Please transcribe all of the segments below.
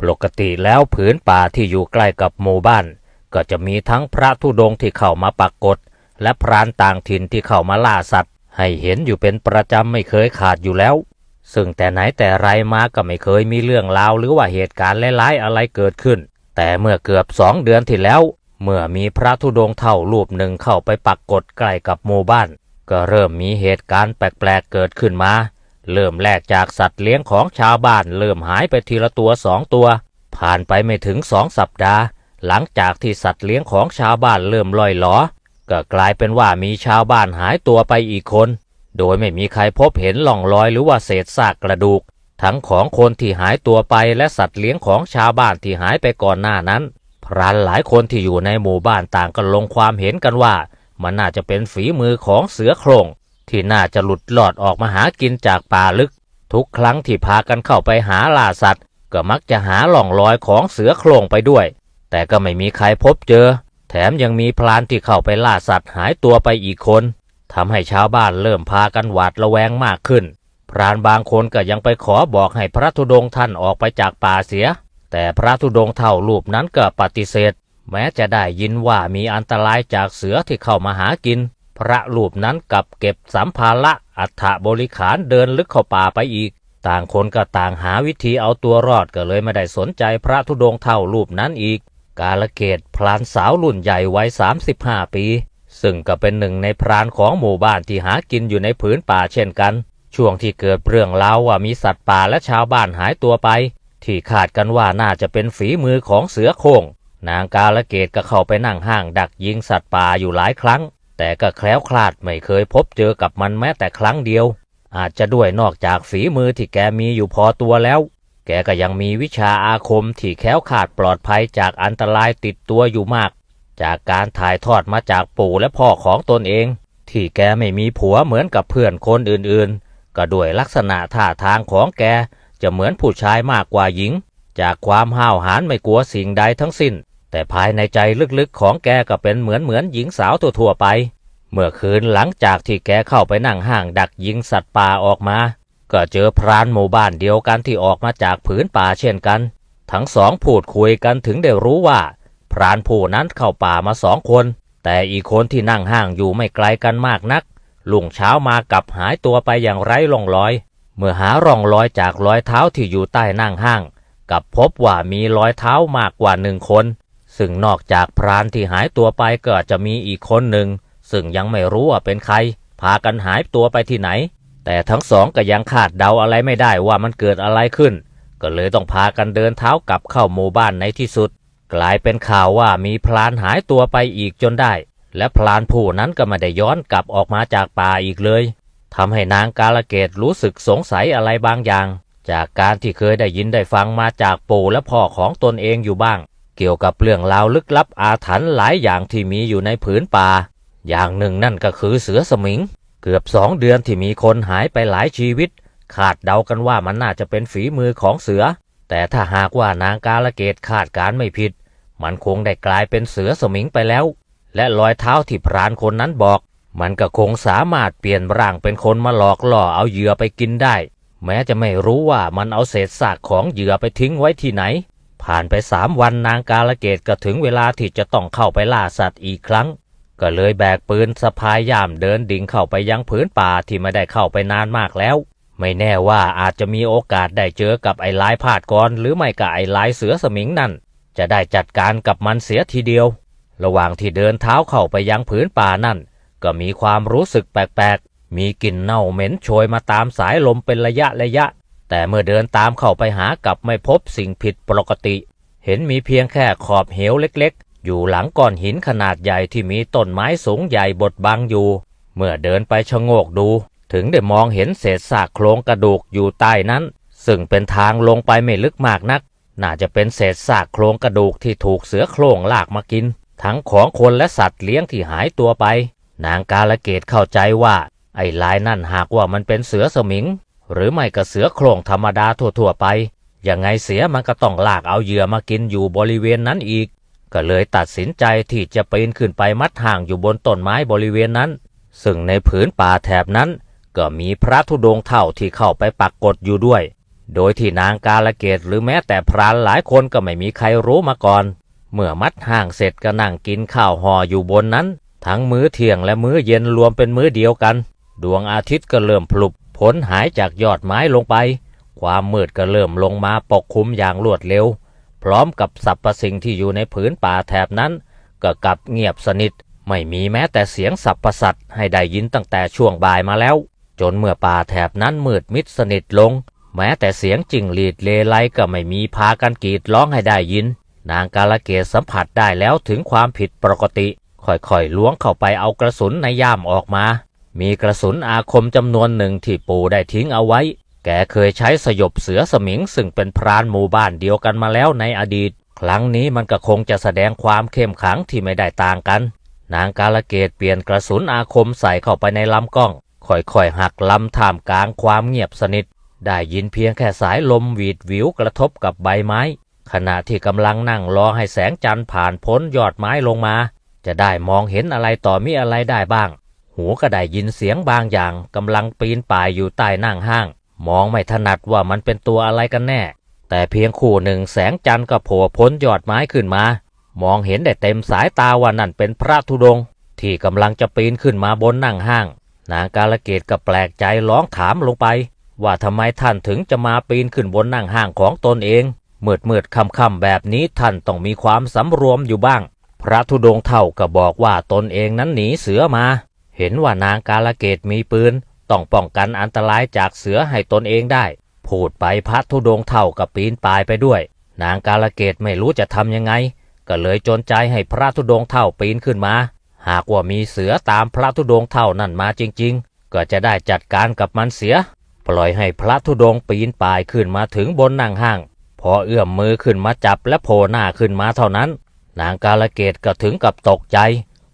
ปกติแล้วผืนป่าที่อยู่ใกล้กับหมู่บ้าน ก็จะมีทั้งพระธุดงที่เข้ามาปักกฏและพรานต่างถิ่นที่เข้ามาล่าสัตว์ ให้เห็นอยู่เป็นประจำไม่เคยขาดอยู่แล้ว ซึ่งแต่ไหนแต่ไรมาก็ไม่เคยมีเรื่องราวหรือว่าเหตุการณ์ร้ายๆอะไรเกิดขึ้น แต่เมื่อเกือบสองเดือนที่แล้ว เมื่อมีพระธุดงเท่ารูปหนึ่งเข้าไปปักกฏใกล้กับหมู่บ้าน ก็เริ่มมีเหตุการณ์แปลกๆเกิดขึ้นมา เริ่มแรกจากสัตว์เลี้ยงของชาวบ้านเริ่มหายไปทีละตัวสองตัว ผ่านไปไม่ถึงสองสัปดาห์ หลังจากที่สัตว์เลี้ยงของชาวบ้านเริ่มลอยหลอก็กลายเป็นว่ามีชาวบ้านหายตัวไปอีกคน โดยไม่มีใครพบเห็นล่องรอยหรือว่าเศษซากกระดูก ทั้งของคนที่หายตัวไปและสัตว์เลี้ยงของชาวบ้านที่หายไปก่อนหน้านั้น พรานหลายคนที่อยู่ในหมู่บ้านต่างก็ลงความเห็นกันว่า มันน่าจะเป็นฝีมือของเสือโคร่ง ที่น่าจะหลุดหลอดออกมาหากินจากป่าลึก ทุกครั้งที่พากันเข้าไปหาล่าสัตว์ ก็มักจะหาหล่องรอยของเสือโครงไปด้วย แต่ก็ไม่มีใครพบเจอ แถมยังมีพรานที่เข้าไปล่าสัตว์หายตัวไปอีกคนทำให้ชาวบ้านเริ่มพากันหวาดระแวงมากขึ้น พรานบางคนก็ยังไปขอบอกให้พระธุดงค์ท่านออกไปจากป่าเสีย แต่พระธุดงค์เท่ารูปนั้นก็ปฏิเสธ แม้จะได้ยินว่ามีอันตรายจากเสือที่เข้ามาหากิน พระรูปนั้นกลับเก็บสัมภาระอัฐบริขารเดินลึกเข้าป่าไปอีก ต่างคนก็ต่างหาวิธีเอาตัวรอดก็เลยไม่ได้สนใจพระธุดงเท่ารูปนั้นอีก กาลเกตพลานสาวรุ่นใหญ่วัย 35 ปี ซึ่งก็เป็นหนึ่งในพรานของหมู่บ้านที่หากินอยู่ในผืนป่าเช่นกัน ช่วงที่เกิดเรื่องเล่าว่ามีสัตว์ป่าและชาวบ้านหายตัวไป ที่คาดกันว่าน่าจะเป็นฝีมือของเสือโคร่งนางกาลเกตก็เข้าไปนั่งห้างดักยิงสัตว์ป่าอยู่หลายครั้ง แต่ก็แคล้วคลาดไม่เคยพบเจอกับมันแม้แต่ครั้งเดียว อาจจะด้วยนอกจากฝีมือที่แกมีอยู่พอตัวแล้ว แกก็ยังมีวิชาอาคมที่แคล้วขาดปลอดภัยจากอันตรายติดตัวอยู่มาก จากการถ่ายทอดมาจากปู่และพ่อของตนเอง ที่แกไม่มีผัวเหมือนกับเพื่อนคนอื่นๆ ก็ด้วยลักษณะท่าทางของแกจะเหมือนผู้ชายมากกว่าหญิง จากความห้าวหาญไม่กลัวสิ่งใดทั้งสิ้น แต่ภายในใจลึกๆของแกก็เป็นเหมือนเหมือนหญิงสาวทั่วๆไป เมื่อคืนหลังจากที่แกเข้าไปนั่งห้างดักยิงสัตว์ป่าออกมา ก็เจอพรานหมู่บ้านเดียวกันที่ออกมาจากผืนป่าเช่นกัน ทั้งสองพูดคุยกันถึงได้รู้ว่า พรานผู้นั้นเข้าป่ามาสองคน แต่อีกคนที่นั่งห้างอยู่ไม่ไกลกันมากนัก ลุงเช้ามากับหายตัวไปอย่างไร้ร่องรอย เมื่อหาร่องรอยจากรอยเท้าที่อยู่ใต้นั่งห้างกับพบว่ามีรอยเท้ามากกว่าหนึ่งคน ซึ่งนอกจากพรานที่หายตัวไปก็จะมีอีกคนหนึ่ง ซึ่งยังไม่รู้ว่าเป็นใคร พากันหายตัวไปที่ไหน แต่ทั้งสองก็ยังคาดเดาอะไรไม่ได้ว่ามันเกิดอะไรขึ้น ก็เลยต้องพากันเดินเท้ากลับเข้าหมู่บ้านในที่สุด กลายเป็นข่าวว่ามีพลานหายตัวไปอีกจนได้ และพลานผู้นั้นก็ไม่ได้ย้อนกลับออกมาจากป่าอีกเลยทำให้นางกาลเกตรู้สึกสงสัยอะไรบางอย่าง จากการที่เคยได้ยินได้ฟังมาจากปู่และพ่อของตนเองอยู่บ้าง เกี่ยวกับเรื่องราวลึกลับอาถรรพ์หลายอย่างที่มีอยู่ในผืนป่า อย่างหนึ่งนั่นก็คือเสือสมิง เกือบสองเดือนที่มีคนหายไปหลายชีวิต คาดเดากันว่ามันน่าจะเป็นฝีมือของเสือ แต่ถ้าหากว่านางกาลเกตคาดการไม่ผิด มันคงได้กลายเป็นเสือสมิงไปแล้ว และรอยเท้าที่พรานคนนั้นบอก มันก็คงสามารถเปลี่ยนร่างเป็นคนมาหลอกล่อเอาเหยื่อไปกินได้ แม้จะไม่รู้ว่ามันเอาเศษซากของเหยื่อไปทิ้งไว้ที่ไหน ผ่านไปสามวันนางกาลเกตก็ถึงเวลาที่จะต้องเข้าไปล่าสัตว์อีกครั้ง ก็เลยแบกปืนสะพายย่ามเดินดิ่งเข้าไปยังผืนป่าที่ไม่ได้เข้าไปนานมากแล้ว ไม่แน่ว่าอาจจะมีโอกาสได้เจอกับไอ้ลายพาดกรหรือไม่ก็ไอ้ลายเสือสมิงนั่น จะได้จัดการกับมันเสียทีเดียว ระหว่างที่เดินเท้าเข้าไปยังผืนป่านั่น ก็มีความรู้สึกแปลกๆมีกลิ่นเน่าเหม็นโชยมาตามสายลมเป็นระยะระยะ แต่เมื่อเดินตามเข้าไปหากลับไม่พบสิ่งผิดปกติ เห็นมีเพียงแค่ขอบเหวเล็กๆ อยู่หลังก้อนหินขนาดใหญ่ที่มีต้นไม้สูงใหญ่บดบังอยู่ เมื่อเดินไปชะโงกดู ถึงได้มองเห็นเศษซากโครงกระดูกอยู่ใต้นั้น ซึ่งเป็นทางลงไปไม่ลึกมากนัก น่าจะเป็นเศษซากโครงกระดูกที่ถูกเสือโคร่งลากมากิน ทั้งของคนและสัตว์เลี้ยงที่หายตัวไป นางกาลเกตเข้าใจว่าไอ้ลายนั่นหากว่ามันเป็นเสือสมิง หรือไม่ก็เสือโคร่งธรรมดาทั่วๆไป ยังไงเสียมันก็ต้องลากเอาเหยื่อมากินอยู่บริเวณนั้นอีก ก็เลยตัดสินใจที่จะปีนขึ้นไปมัดห่างอยู่บนต้นไม้บริเวณนั้น ซึ่งในผืนป่าแถบนั้น ก็มีพระธุดงค์เท่าที่เข้าไปปักกฏอยู่ด้วย โดยที่นางกาละเกตหรือแม้แต่พรานหลายคนก็ไม่มีใครรู้มาก่อน เมื่อมัดห่างเสร็จก็นั่งกินข้าวห่ออยู่บนนั้น ทั้งมื้อเที่ยงและมื้อเย็นรวมเป็นมื้อเดียวกัน ดวงอาทิตย์ก็เริ่มพลุบ พ้นหายจากยอดไม้ลงไป ความมืดก็เริ่มลงมาปกคลุมอย่างรวดเร็ว พร้อมกับสรรพสิ่งที่อยู่ในผืนป่าแถบนั้น ก็กลับเงียบสนิท ไม่มีแม้แต่เสียงสับประสัตให้ได้ยินตั้งแต่ช่วงบ่ายมาแล้ว จนเมื่อป่าแถบนั้นมืดมิดสนิทลง แม้แต่เสียงจิงหรีดเลไลก็ไม่มีพากันกรีดร้องให้ได้ยิน นางกาลเกตสัมผัสได้แล้วถึงความผิดปกติ ค่อยๆล้วงเข้าไปเอากระสุนในย่ามออกมา มีกระสุนอาคมจำนวนหนึ่งที่ปู่ได้ทิ้งเอาไว้ แกเคยใช้สยบเสือสมิงซึ่งเป็นพรานหมู่บ้านเดียวกันมาแล้วในอดีต ครั้งนี้มันก็คงจะแสดงความเข้มขลังที่ไม่ได้ต่างกัน นางกาลเกตเปลี่ยนกระสุนอาคมใส่เข้าไปในลำกล้อง ค่อยๆหักลำท่ามกลางความเงียบสนิท ได้ยินเพียงแค่สายลมหวีดวิวกระทบกับใบไม้ ขณะที่กำลังนั่งรอให้แสงจันทร์ผ่านพ้นยอดไม้ลงมา จะได้มองเห็นอะไรต่อมีอะไรได้บ้าง หูก็ได้ยินเสียงบางอย่างกำลังปีนป่ายอยู่ใต้นั่งห้าง มองไม่ถนัดว่ามันเป็นตัวอะไรกันแน่ แต่เพียงคู่หนึ่งแสงจันทร์ก็โผล่พ้นยอดไม้ขึ้นมา มองเห็นได้เต็มสายตาว่านั่นเป็นพระธุดง ที่กำลังจะปีนขึ้นมาบนนั่งห้าง นางกาลเกตก็แปลกใจร้องถามลงไป ว่าทำไมท่านถึงจะมาปีนขึ้นบนนั่งห้างของตนเองมืดมืดค่ำค่ำแบบนี้ท่านต้องมีความสำรวมอยู่บ้าง พระธุดงเท่าก็บอกว่าตนเองนั้นหนีเสือมา เห็นว่านางกาลเกตมีปืน ต้องป้องกันอันตรายจากเสือให้ตนเองได้ พูดไปพระธุดงเท่ากับปีนป่ายไปด้วย นางกาลเกตไม่รู้จะทำยังไง ก็เลยจนใจให้พระธุดงเท่าปีนขึ้นมา หากว่ามีเสือตามพระธุดงเท่านั่นมาจริง ๆ ก็จะได้จัดการกับมันเสีย ปล่อยให้พระธุดงปีนป่ายขึ้นมาถึงบนนั่งห้าง พอเอื้อมมือขึ้นมาจับและโผล่หน้าขึ้นมาเท่านั้น นางกาลเกตก็ถึงกับตกใจ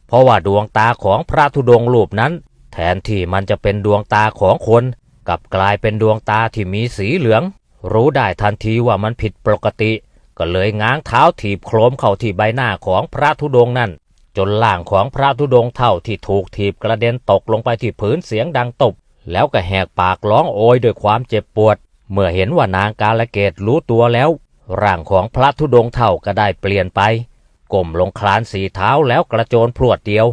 เพราะว่าดวงตาของพระธุดงค์รูปนั้น แทนที่มันจะเป็นดวงตาของคนกลับกลายเป็นดวงตาที่มีสีเหลือง รู้ได้ทันทีว่ามันผิดปกติ ก็เลยง้างเท้าถีบโครมเข้าที่ใบหน้าของพระธุดงค์นั่น จนล่างของพระธุดงค์เท่าที่ถูกถีบกระเด็นตกลงไปที่พื้นเสียงดังตบแล้วก็แหกปากร้องโอยด้วยความเจ็บปวด เมื่อเห็นว่านางกาลเกตรู้ตัวแล้ว ร่างของพระธุดงค์เท่าก็ได้เปลี่ยนไป ก้มลงคลานสีเท้าแล้วกระโจนพรวดเดียว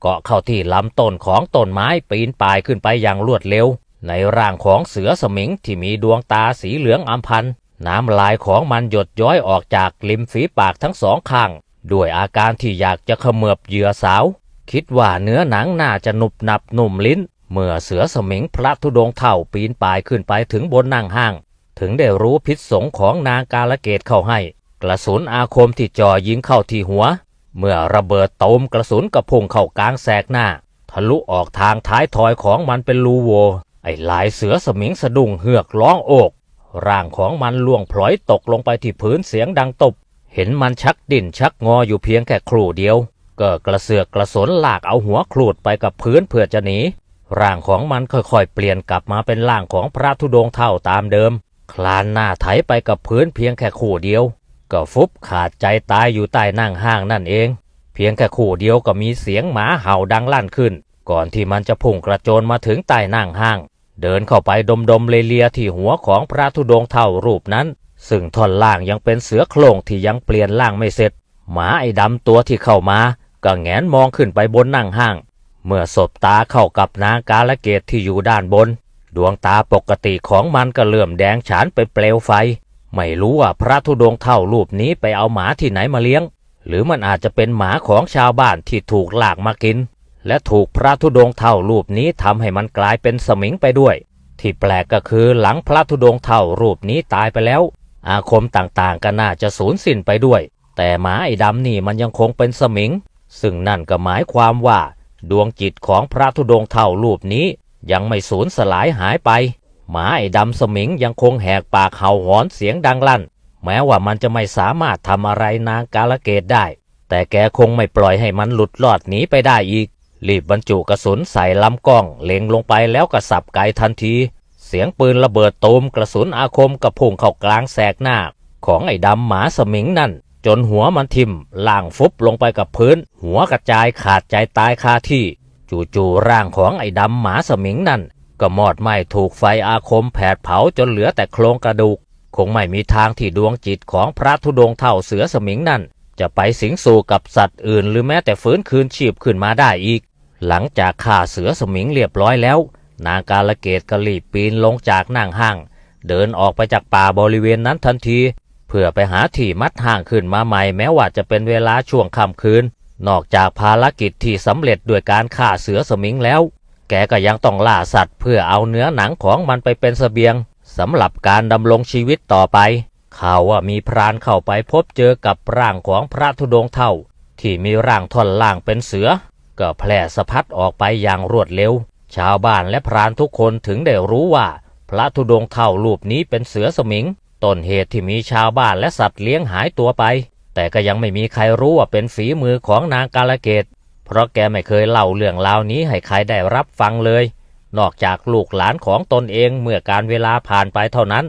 เกาะเข้าที่ลำต้นของต้นไม้ปีนป่ายขึ้นไปอย่างรวดเร็ว ในร่างของเสือสมิงที่มีดวงตาสีเหลืองอัมพันน้ำลายของมันหยดย้อยออกจากริมฝีปากทั้งสองข้าง ด้วยอาการที่อยากจะเขมือบเหยื่อสาว คิดว่าเนื้อหนังน่าจะหนุบหนับหนุ่มลิ้น เมื่อเสือสมิงพระธุดงเท่าปีนป่ายขึ้นไปถึงบนนั่งห้าง ถึงได้รู้พิษสงของนางกาลเกตเข้าให้ กระสุนอาคมที่จ่อยิงเข้าที่หัว เมื่อระเบิดตูมกระสุนกระพุ่งเข้ากลางแสกหน้า ทะลุออกทางท้ายทอยของมันเป็นรูโว ไอ้ลายเสือสมิงสะดุ้งเหือกร้องโอก ร่างของมันล่วงพลอยตกลงไปที่พื้นเสียงดังตบ เห็นมันชักดิ้นชักงออยู่เพียงแค่ครู่เดียว ก็กระเสือกกระสนลากเอาหัวครูดไปกับพื้นเพื่อจะหนีร่างของมันค่อยๆ เปลี่ยนกลับมาเป็นร่างของพระธุดงค์เท่าตามเดิม คลานหน้าไถไปกับพื้นเพียงแค่คู่เดียว ก็ฟุบขาดใจตายอยู่ใต้นั่งห้างนั่นเอง เพียงแค่คู่เดียวก็มีเสียงหมาเห่าดังลั่นขึ้น ก่อนที่มันจะพุ่งกระโจนมาถึงใต้นั่งห้าง เดินเข้าไปดมดมๆเลียที่หัวของพระธุดงเท่ารูปนั้น ซึ่งท่อนล่างยังเป็นเสือโคร่งที่ยังเปลี่ยนล่างไม่เสร็จ หมาไอ้ดำตัวที่เข้ามาก็แงนมองขึ้นไปบนนั่งห้าง เมื่อสบตาเข้ากับนางกาลเกตที่อยู่ด้านบน ดวงตาปกติของมันก็เลื่อมแดงฉานไปเปลวไฟ ไม่รู้ว่าพระธุดงค์เท่ารูปนี้ไปเอาหมาที่ไหนมาเลี้ยง หรือมันอาจจะเป็นหมาของชาวบ้านที่ถูกลากมากิน และถูกพระธุดงค์เท่ารูปนี้ทำให้มันกลายเป็นสมิงไปด้วย ที่แปลกก็คือหลังพระธุดงค์เท่ารูปนี้ตายไปแล้ว อาคมต่างๆก็น่าจะสูญสิ้นไปด้วย แต่หมาไอ้ดำนี่มันยังคงเป็นสมิง ซึ่งนั่นก็หมายความว่า ดวงจิตของพระธุดงค์เท่ารูปนี้ยังไม่สูญสลายหายไป หมาไอ้ดำสมิงยังคงแหกปากเห่าหอนเสียงดังลั่น แม้ว่ามันจะไม่สามารถทำอะไรนางกาลเกตได้ แต่แกคงไม่ปล่อยให้มันหลุดรอดหนีไปได้อีก รีบบรรจุกระสุนใส่ลำกล้อง เล็งลงไปแล้วก็สับไกทันที เสียงปืนระเบิดตูมกระสุนอาคมกระพุ่งเข้ากลางแสกหน้า ของไอ้ดำหมาสมิงนั่น จนหัวมันทิ่มล่างฟุบลงไปกับพื้น หัวกระจายขาดใจตายคาที่ จู่ๆร่างของไอ้ดำหมาสมิงนั่น ก็มอดไหม้ถูกไฟอาคมแผดเผาจนเหลือแต่โครงกระดูก คงไม่มีทางที่ดวงจิตของพระธุดงค์เท่าเสือสมิงนั่น จะไปสิงสู่กับสัตว์อื่น หรือแม้แต่ฟื้นคืนชีพขึ้นมาได้อีก หลังจากฆ่าเสือสมิงเรียบร้อยแล้ว นางกาลเกตก็รีบปีนลงจากนั่งห้าง เดินออกไปจากป่าบริเวณนั้นทันที เพื่อไปหาที่มัดห่างขึ้นมาใหม่แม้ว่าจะเป็นเวลาช่วงค่ำคืน นอกจากภารกิจที่สำเร็จด้วยการฆ่าเสือสมิงแล้ว แกก็ยังต้องล่าสัตว์เพื่อเอาเนื้อหนังของมันไปเป็นเสบียงสำหรับการดำรงชีวิตต่อไป ข่าวว่ามีพรานเข้าไปพบเจอกับร่างของพระธุดงเท่า ที่มีร่างท่อนล่างเป็นเสือ ก็แพร่สะพัดออกไปอย่างรวดเร็ว ชาวบ้านและพรานทุกคนถึงได้รู้ว่า พระธุดงเท่ารูปนี้เป็นเสือสมิง ต้นเหตุที่มีชาวบ้านและสัตว์เลี้ยงหายตัวไป แต่ก็ยังไม่มีใครรู้ว่าเป็นฝีมือของนางกาลเกต เพราะแกไม่เคยเล่าเรื่องราวนี้ให้ใครได้รับฟังเลย นอกจากลูกหลานของตนเองเมื่อการเวลาผ่านไปเท่านั้น